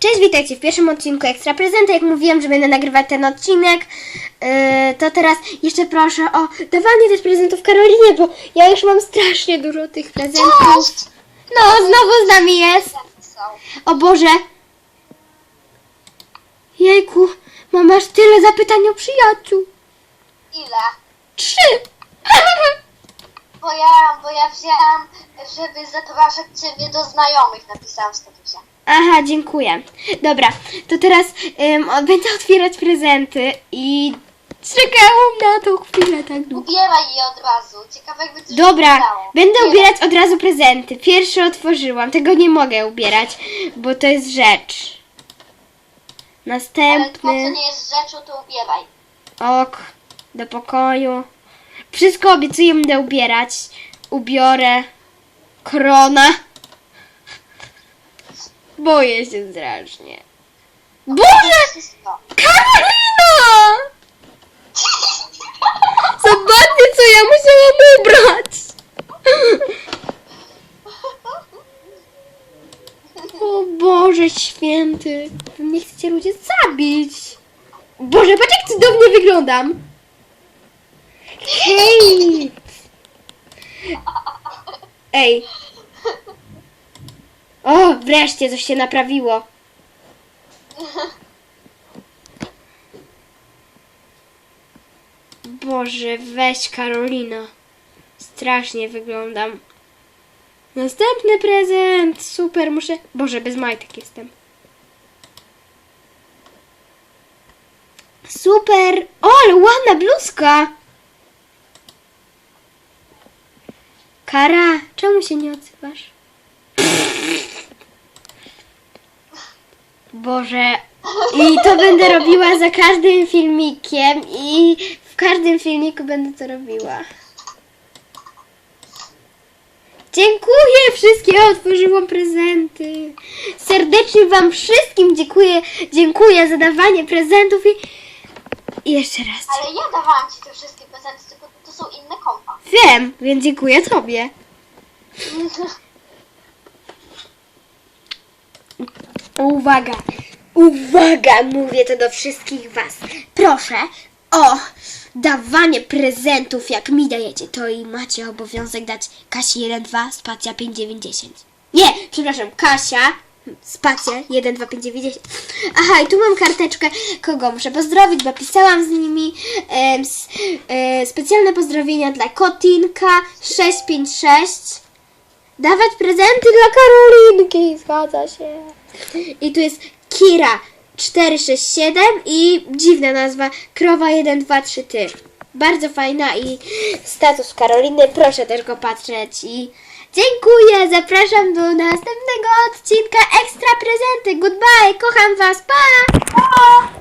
Cześć, witajcie w pierwszym odcinku Ekstra Prezenta. Jak mówiłam, że będę nagrywać ten odcinek, yy, to teraz jeszcze proszę o dawanie też prezentów Karolinie, bo ja już mam strasznie dużo tych prezentów. Cześć! No, znowu z nami jest. O Boże. Jejku, mam aż tyle zapytań o przyjaciół. Ile? Trzy. Bo ja, bo ja wzięłam, żeby zapraszać ciebie do znajomych, napisałam w statusie. Aha, dziękuję. Dobra, to teraz o- będę otwierać prezenty i czekałam na tą chwilę tak długo. Ubieraj je od razu. Ciekawe jakby coś Dobra, wyglądało. będę ubierać od razu prezenty. Pierwszy otworzyłam, tego nie mogę ubierać, bo to jest rzecz. Ale to, co Następny. nie jest rzeczą, to ubieraj. Ok, do pokoju. Wszystko obiecuję, będę ubierać. Ubiorę. Krona. Boję się strasznie. Boże! Karolina! Zobaczcie, co ja musiałam ubrać. O Boże święty. Wy mnie chcecie ludzie zabić. Boże, patrz jak cudownie wyglądam. Hej! Ej. O, wreszcie coś się naprawiło. Boże, weź Karolina. Strasznie wyglądam. Następny prezent. Super, muszę. Boże, bez majtek jestem. Super. O, ale ładna bluzka. Kara, czemu się nie odzywasz? Boże. I to będę robiła za każdym filmikiem i w każdym filmiku będę to robiła. Dziękuję wszystkie, otworzyłam prezenty. Serdecznie Wam wszystkim dziękuję, dziękuję za dawanie prezentów i, i jeszcze raz. Ale ja dawałam ci te wszystkie prezenty, tylko to są inne kompa. Wiem, więc dziękuję Tobie. Uwaga, uwaga, mówię to do wszystkich Was. Proszę o dawanie prezentów, jak mi dajecie, to i macie obowiązek dać Kasi 1-2, spacja 5-9-10. Nie, przepraszam, Kasia, spacja 1, 2, 5, 9, 10. Aha, i tu mam karteczkę, kogo muszę pozdrowić, bo pisałam z nimi. Em, s, e, specjalne pozdrowienia dla Kotinka 656. Dawać prezenty dla Karolinki, zgadza się. I tu jest Kira 467 i dziwna nazwa Krowa 123 ty. Bardzo fajna i status Karoliny, proszę też go patrzeć i dziękuję, zapraszam do następnego odcinka Ekstra Prezenty, goodbye, kocham was, pa! pa!